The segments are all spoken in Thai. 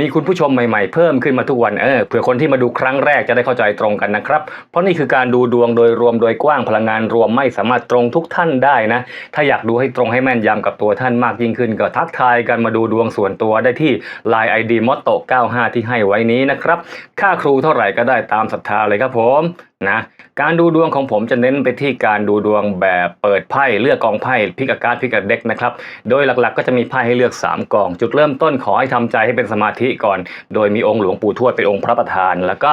มีคุณผู้ชมใหม่ๆ เพิ่มขึ้นมาทุกวันเออเผื่อคนที่มาดูครั้งแรกจะได้เข้าใจตรงกันนะครับ เพราะนี่คือการดูดวงโดยรวมโดยกว้างพลังงานรวมไม่สามารถตรงทุกท่านได้นะ ถ้าอยากดูให้ตรงให้แม่นยำกับตัวท่านมากยิ่งขึ้น ก็ทักทายกันมาดูดวงส่วนตัวได้ที่ Line ID m o t t o 95 ที่ให้ไว้นี้นะครับค่าครูเท่าไหร่ก็ได้ตามศรัทธาเลยครับผมนะการดูดวงของผมจะเน้นไปที่การดูดวงแบบเปิดไพ่เลือกกองไพ่พิกอาการพิกอาเด็กนะครับโดยหลักๆ ก็จะมีไพ่ให้เลือก 3กอง จุดเริ่มต้นขอให้ทำใจให้เป็นสมาธิก่อน โดยมีองค์หลวงปู่ทวดเป็นองค์พระประธาน แล้วก็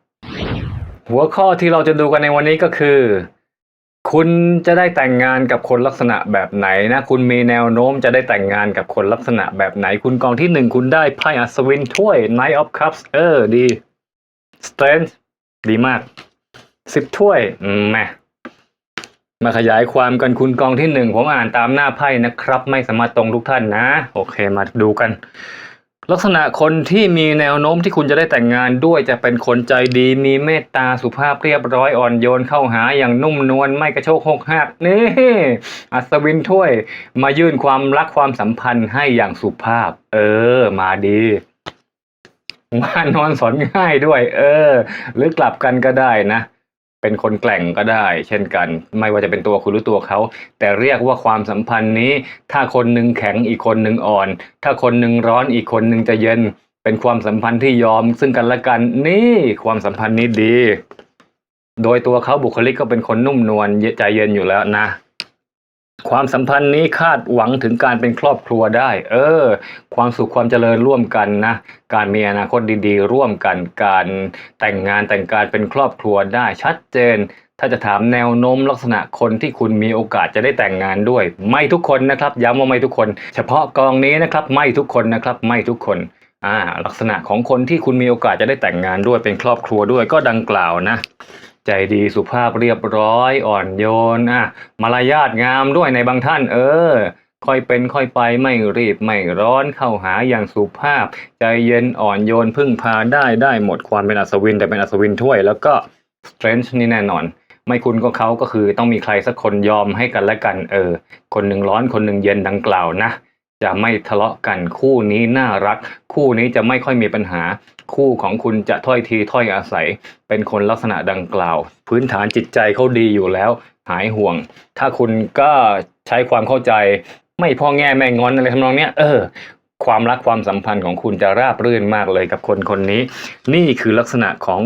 หัวข้อที่เราจะดูกันในวันนี้ก็คือ คุณจะได้แต่งงานกับคนลักษณะแบบไหนนะ คุณมีแนวโน้มจะได้แต่งงานกับคนลักษณะแบบไหน คุณกองที่หนึ่งคุณได้ไพ่อัศวินถ้วย Knight of Cups เออดี Strength ดีมากสิบถ้วยมแมมาขยายความกันคุณกองที่หนึ่งผมอ่านตามหน้าไพ่นะครับ ไม่สามารถตรงทุกท่านนะ โอเคมาดูกัน ลักษณะคนที่มีแนวโน้มที่คุณจะได้แต่งงานด้วยจะเป็นคนใจดีมีเมตตาสุภาพเรียบร้อยอ่อนโยนเข้าหาอย่างนุ่มนวลไม่กระโชกหกหักนี่อัศวินถ้วย มายื่นความรักความสัมพันธ์ให้อย่างสุภาพ เออ มาดีมานอนสอนง่ายด้วย เออ หรือกลับกันก็ได้นะ เป็นคนแกล่งก็ได้ เช่นกัน ไม่ว่าจะเป็นตัวคุณหรือตัวเขา แต่เรียกว่าความสัมพันธ์นี้ ถ้าคนหนึ่งแข็งอีกคนหนึ่งอ่อน ถ้าคนหนึ่งร้อนอีกคนหนึ่งจะเย็น เป็นความสัมพันธ์ที่ยอมซึ่งกันและกัน นี่ความสัมพันธ์นี้ดี โดยตัวเขาบุคลิกก็เป็นคนนุ่มนวลใจเย็นอยู่แล้วนะ ความสัมพันธ์นี้คาดหวังถึงการเป็นครอบครัวได้ เออ ความสุขความเจริญร่วมกันนะ การมีอนาคตดีๆ ร่วมกัน การแต่งงานแต่งการเป็นครอบครัวได้ชัดเจน ถ้าจะถามแนวโน้มลักษณะคนที่คุณมีโอกาสจะได้แต่งงานด้วย ไม่ทุกคนนะครับ ย้ำว่าไม่ทุกคน เฉพาะกองนี้นะครับ ไม่ทุกคนนะครับ ไม่ทุกคนอ่าลักษณะของคนที่คุณมีโอกาสจะได้แต่งงานด้วยเป็นครอบครัวด้วยก็ดังกล่าวนะ ใจดีสุภาพเรียบร้อยอ่อนโยนอะมารยาทงามด้วยในบางท่าน เออ ค่อยเป็นค่อยไปไม่รีบไม่ร้อนเข้าหาอย่างสุภาพ ใจเย็นอ่อนโยนพึ่งพาได้ได้หมดความเป็นอัศวินแต่เป็นอัศวินถ้วย แล้วก็ strength นี่แน่นอนไม่คุณก็เขาก็คือต้องมีใครสักคนยอมให้กันและกัน เออ คนหนึ่งร้อนคนหนึ่งเย็นดังกล่าวนะ จะไม่ทะเลาะกันคู่นี้น่ารัก คู่นี้จะไม่ค่อยมีปัญหา คู่ของคุณจะถ้อยทีถ้อยอาศัย เป็นคนลักษณะดังกล่าว พื้นฐานจิตใจเขาดีอยู่แล้ว หายห่วง ถ้าคุณก็ใช้ความเข้าใจ ไม่พ่อแง่แม่งอนอะไรทำนองเนี้ยเออความรักความสัมพันธ์ของคุณจะราบรื่นมากเลยกับคนคนนี้ นี่คือลักษณะของ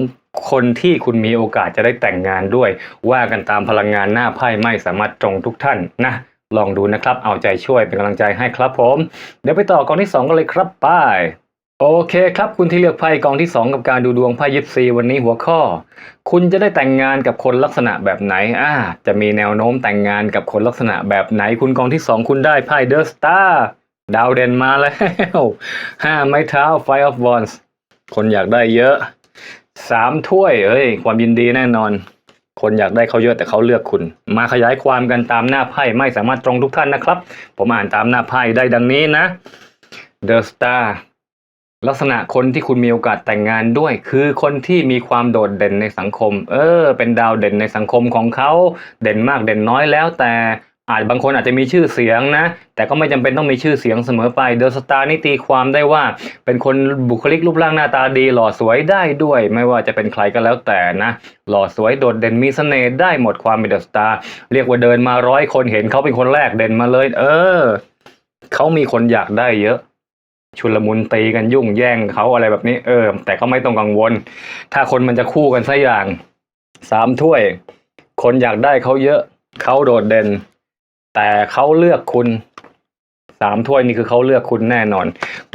คนที่คุณมีโอกาสจะได้แต่งงานด้วย ว่ากันตามพลังงานหน้าไพ่ไม่สามารถตรงทุกท่านนะ ลองดูนะครับ เอาใจช่วยเป็นกำลังใจให้ครับผม เดี๋ยวไปต่อกองที่ 2 กันเลยครับไป้ายโอเคครับ คุณที่เลือกไพ่กองที่ 2 กับการดูดวงไพ่ยิปซีวันนี้หัวข้อ คุณจะได้แต่งงานกับคนลักษณะแบบไหนอ่าจะมีแนวโน้มแต่งงานกับคนลักษณะแบบไหน คุณกองที่ 2 คุณได้ไพ่เดอะสตาร์ดาวเด่นมาแล้วห้าไม้เท้าไฟออฟวอนส์คนอยากได้เยอะสามถ้วยเอ้ย ความยินดีแน่นอน คนอยากได้เขาเยอะแต่เขาเลือกคุณ มาขยายความกันตามหน้าไพ่ไม่สามารถตรงทุกท่านนะครับ ผมอ่านตามหน้าไพ่ได้ดังนี้นะ The Star ลักษณะคนที่คุณมีโอกาสแต่งงานด้วย คือคนที่มีความโดดเด่นในสังคม เออ เป็นดาวเด่นในสังคมของเขาเด่นมากเด่นน้อยแล้วแต่ อาจบางคนอาจจะมีชื่อเสียงนะ แต่ก็ไม่จำเป็นต้องมีชื่อเสียงเสมอไปเดอะสตาร์นี่ตีความได้ว่า เป็นคนบุคลิกรูปร่างหน้าตาดีหล่อสวยได้ด้วย ไม่ว่าจะเป็นใครก็แล้วแต่นะ หล่อสวยโดดเด่นมีเสน่ห์ได้หมดความเป็นเดอะสตาร์เรียกว่าเดินมาร้อยคนเห็นเขาเป็นคนแรกเด่นมาเลย เออเขามีคนอยากได้เยอะชุลมุนตีกันยุ่งแย่งเขาอะไรแบบนี้เออ แต่ก็ไม่ต้องกังวล ถ้าคนมันจะคู่กันสักอย่างสามถ้วย คนอยากได้เขาเยอะเขาโดดเด่น แต่เขาเลือกคุณสามถ้วยนี่คือเขาเลือกคุณแน่นอน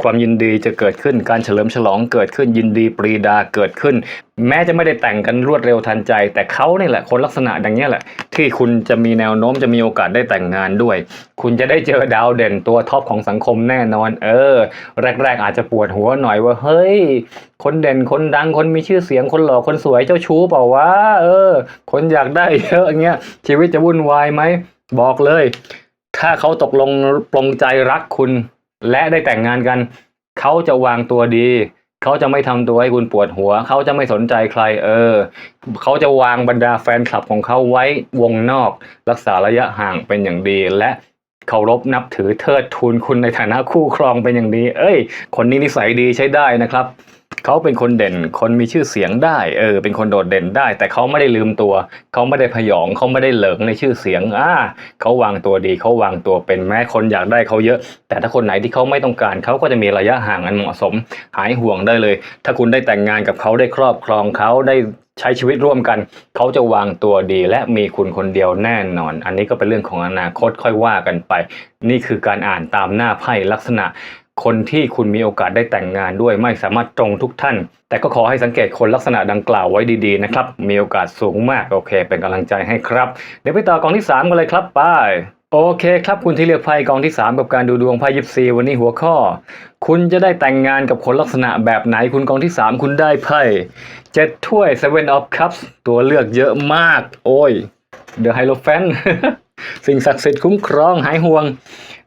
ความยินดีจะเกิดขึ้นการเฉลิมฉลองเกิดขึ้นยินดีปรีดาเกิดขึ้น แม้จะไม่ได้แต่งกันรวดเร็วทันใจ แต่เขานี่แหละคนลักษณะดังนี้แหละ ที่คุณจะมีแนวโน้มจะมีโอกาสได้แต่งงานด้วย คุณจะได้เจอดาวเด่นตัวท็อปของสังคมแน่นอน เออ แรก ๆ อาจจะปวดหัวหน่อยว่าเฮ้ย คนเด่นคนดังคนมีชื่อเสียงคนหล่อคนสวยเจ้าชู้เปล่าวะเออ คนอยากได้เยอะอเงี้ยชีวิตจะวุ่นวายไหม บอกเลย ถ้าเขาตกลงปลงใจรักคุณ และได้แต่งงานกัน เขาจะวางตัวดี เขาจะไม่ทำตัวให้คุณปวดหัว เขาจะไม่สนใจใคร เออ เขาจะวางบรรดาแฟนคลับของเขาไว้วงนอก รักษาระยะห่างเป็นอย่างดีและเคารพนับถือเทิดทูนคุณในฐานะคู่ครองเป็นอย่างดี เอ้ย คนนี้นิสัยดีใช้ได้นะครับ เขาเป็นคนเด่น คนมีชื่อเสียงได้ เออ เป็นคนโดดเด่นได้ แต่เขาไม่ได้ลืมตัว เขาไม่ได้พยอง เขาไม่ได้เหลิงในชื่อเสียง อ่า เขาวางตัวดี เขาวางตัวเป็นแม้คนอยากได้เขาเยอะ แต่ถ้าคนไหนที่เขาไม่ต้องการ เขาก็จะมีระยะห่างอันเหมาะสม หายห่วงได้เลย ถ้าคุณได้แต่งงานกับเขาได้ครอบครองเขาได้ใช้ชีวิตร่วมกัน เขาจะวางตัวดีและมีคุณคนเดียวแน่นอน อันนี้ก็เป็นเรื่องของอนาคตค่อยว่ากันไป นี่คือการอ่านตามหน้าไพ่ลักษณะ คนที่คุณมีโอกาสได้แต่งงานด้วยไม่สามารถตรงทุกท่าน แต่ก็ขอให้สังเกตคนลักษณะดังกล่าวไว้ดีๆนะครับ มีโอกาสสูงมากโอเค เป็นกำลังใจให้ครับ เดี๋ยวไปต่อกองที่ 3 กันเลยครับไปโอเคครับคุณที่เลือกไพ่กองที่ 3 กับการดูดวงไพ่ยิปซีวันนี้หัวข้อ คุณจะได้แต่งงานกับคนลักษณะแบบไหนคุณกองที่ 3 คุณได้ไพ่เจ็ดถ้วย Seven of Cups ตัวเลือกเยอะมาก โอ้ย The Hierophant สิ่งศักดิ์สิทธิ์คุ้มครองหายห่วง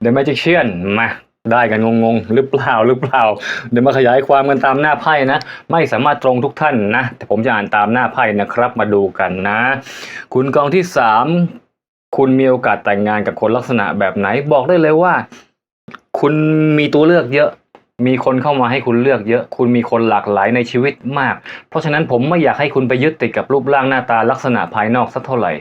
The Magician มา ได้กันงงๆ หรือเปล่าหรือเปล่า เดี๋ยวมาขยายความกันตามหน้าไพ่นะ ไม่สามารถตรงทุกท่านนะ แต่ผมจะอ่านตามหน้าไพ่นะครับมาดูกันนะ คุณกองที่สามคุณมีโอกาสแต่งงานกับคนลักษณะแบบไหน บอกได้เลยว่า คุณมีตัวเลือกเยอะ มีคนเข้ามาให้คุณเลือกเยอะ คุณมีคนหลากหลายในชีวิตมาก เพราะฉะนั้นผมไม่อยากให้คุณไปยึดติดกับรูปร่างหน้าตาลักษณะภายนอกสักเท่าไหร่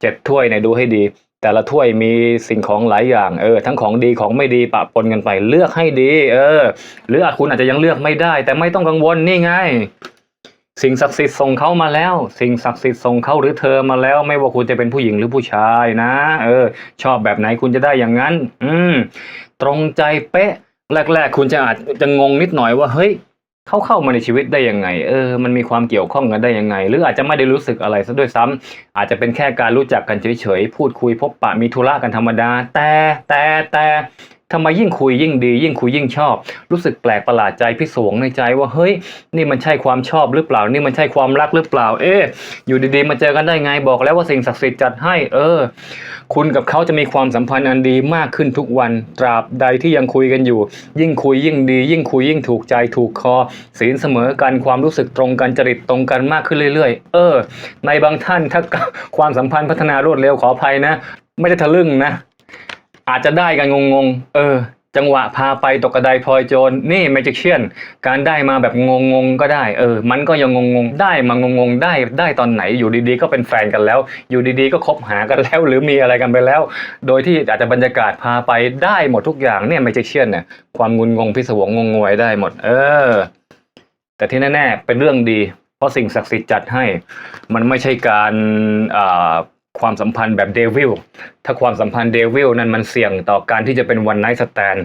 เจ็ดถ้วยเนี่ยดูให้ดี แต่ละถ้วยมีสิ่งของหลายอย่างเออทั้งของดีของไม่ดีปะปนกันไปเลือกให้ดี เออ หรืออาจคุณอาจจะยังเลือกไม่ได้ แต่ไม่ต้องกังวลนี่ไง สิ่งศักดิ์สิทธิ์ส่งเขามาแล้ว สิ่งศักดิ์สิทธิ์ส่งเขาหรือเธอมาแล้ว ไม่ว่าคุณจะเป็นผู้หญิงหรือผู้ชายนะ เออ ชอบแบบไหนคุณจะได้อย่างนั้น อืม ตรงใจเป๊ะ แรก ๆ คุณจะอาจจะงงนิดหน่อยว่าเฮ้ย เขาเข้ามาในชีวิตได้ยังไง เออ มันมีความเกี่ยวข้องกันได้ยังไง หรืออาจจะไม่ได้รู้สึกอะไรซะด้วยซ้ำอาจจะเป็นแค่การรู้จักกันเฉยๆ พูดคุยพบปะมีธุระกันธรรมดา แต่แต่แต่ ทำไมยิ่งคุยยิ่งดี ยิ่งคุยยิ่งชอบ รู้สึกแปลกประหลาดใจพิศวงในใจว่าเฮ้ย นี่มันใช่ความชอบหรือเปล่า นี่มันใช่ความรักหรือเปล่า เอ๊ะอยู่ดีๆ มาเจอกันได้ไงบอกแล้วว่าสิ่งศักดิ์สิทธิ์จัดให้ เออ คุณกับเขาจะมีความสัมพันธ์อันดีมากขึ้นทุกวันตราบใดที่ยังคุยกันอยู่ ยิ่งคุยยิ่งดี ยิ่งคุยยิ่งถูกใจถูกคอศีลเสมอกันความรู้สึกตรงกันจริตตรงกันมากขึ้นเรื่อย ๆ เออ ในบางท่านถ้าความสัมพันธ์พัฒนารวดเร็วขออภัยนะ ไม่ได้ทะลึ่งนะ อาจจะได้กันงงๆ เออ จังหวะพาไปตกกระไดพลอยโจรนี่แมจิเชียนการได้มาแบบงงๆก็ได้ เออ มันก็ยังงงๆ ได้มางงๆ ได้ได้ตอนไหนอยู่ดีๆ ก็เป็นแฟนกันแล้ว อยู่ดีๆ ก็คบหากันแล้ว หรือมีอะไรกันไปแล้ว โดยที่อาจจะบรรยากาศพาไปได้หมดทุกอย่างเนี่ยแมจิเชียนเนี่ยความงุนงงพิศวงงงงวยได้หมด เออ แต่ที่แน่ๆเป็นเรื่องดี เพราะสิ่งศักดิ์สิทธิ์จัดให้ มันไม่ใช่การอ่า ความสัมพันธ์แบบเดวิลถ้าความสัมพันธ์เดวิลนั้นมันเสี่ยงต่อการที่จะเป็นวันไนท์สแตน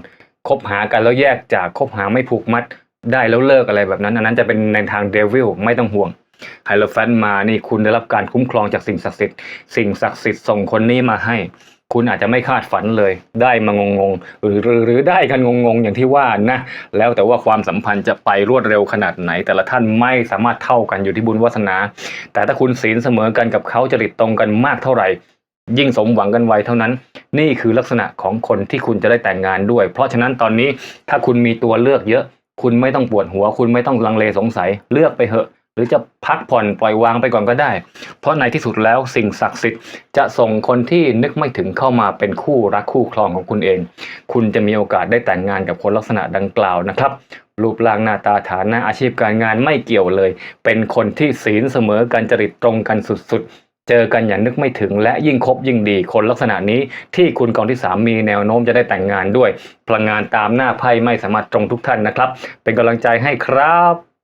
คบหากันแล้วแยกจากคบหาไม่ผูกมัดได้แล้วเลิกอะไรแบบนั้นอันนั้นจะเป็นในทางเดวิลไม่ต้องห่วงไฮโลแฟนมานี่คุณได้รับการคุ้มครองจากสิ่งศักดิ์สิทธิ์สิ่งศักดิ์สิทธิ์ส่งคนนี้มาให้ คุณอาจจะไม่คาดฝันเลยได้มางงงๆหรือหรือได้กันงงๆอย่างที่ว่านะแล้วแต่ว่าความสัมพันธ์จะไปรวดเร็วขนาดไหน แต่ละท่านไม่สามารถเท่ากันอยู่ที่บุญวาสนา แต่ถ้าคุณศีลเสมอกันกับเขาจริตตรงกันมากเท่าไหร่ ยิ่งสมหวังกันไวเท่านั้น นี่คือลักษณะของคนที่คุณจะได้แต่งงานด้วย เพราะฉะนั้นตอนนี้ถ้าคุณมีตัวเลือกเยอะ คุณไม่ต้องปวดหัว คุณไม่ต้องลังเลสงสัยเลือกไปเหอะ หรือจะพักผ่อนปล่อยวางไปก่อนก็ได้ เพราะในที่สุดแล้วสิ่งศักดิ์สิทธิ์จะส่งคนที่นึกไม่ถึงเข้ามาเป็นคู่รักคู่ครองของคุณเอง คุณจะมีโอกาสได้แต่งงานกับคนลักษณะดังกล่าวนะครับ รูปร่างหน้าตาฐานะอาชีพการงานไม่เกี่ยวเลย เป็นคนที่ศีลเสมอกันจริตตรงกันสุดๆ เจอกันอย่างนึกไม่ถึงและยิ่งคบยิ่งดี คนลักษณะนี้ที่คุณกองที่สามมีแนวโน้มจะได้แต่งงานด้วย พลังงานตามหน้าไพ่ไม่สามารถตรงทุกท่านนะครับ เป็นกำลังใจให้ครับ